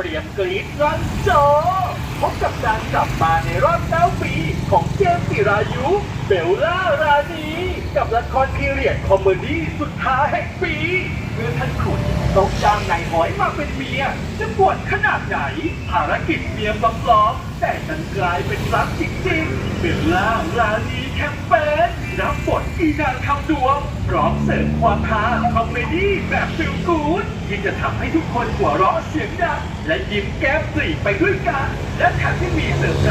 รีดรันจอพบกับการกลับมาในรอบ9ปี ของเจมส์จิรายุ เบลล่ารานี กับละครพีเรียดคอมเมดี้สุดท้ายแห่งปีเมื่อท่านขุนต้องจ้างนายหอยมาเป็นเมีย จะปวดขนาดไหน ภารกิจเมียปลอมแต่ดันกลายเป็นรักจริงๆเบลล่ารานี รับบทอีนางคำดวงพร้อมเสริมความฮาคอมเมดี้แบบฟิลกูดที่จะทำให้ทุกคนหัวเราะเสียงดังและยิ้มแก้มปรีไปด้วยกัน และแถมยังมีเสริมใจ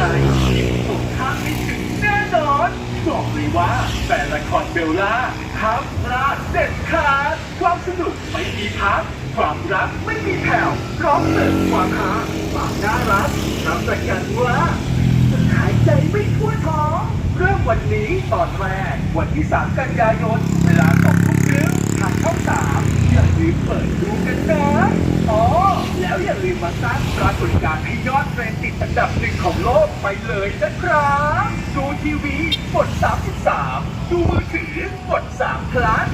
ยิ้มสุดท้ายไม่ถึงแน่นอนบอกเลยว่าแฟนละครเบลล่าห้ามพลาดเด็ดขาดความสนุกไม่มีพักความรักไม่มีแผ่วพร้อมเสริมความฮาความน่ารักรับประกันว่า ตอนแรก วันที่ 3 กันยายน เวลา2ทุ่มครึ่งทางช่อง3อย่าลืมเปิดดูกันนะ อ๋อ แล้วอย่าลืมมาสร้างปรากฏการณ์ให้ยอดเทรนด์ติดอันดับหนึ่งของโลกไปเลยนะครับ ดูทีวีกด 33 ดูมือถือกด3พลัส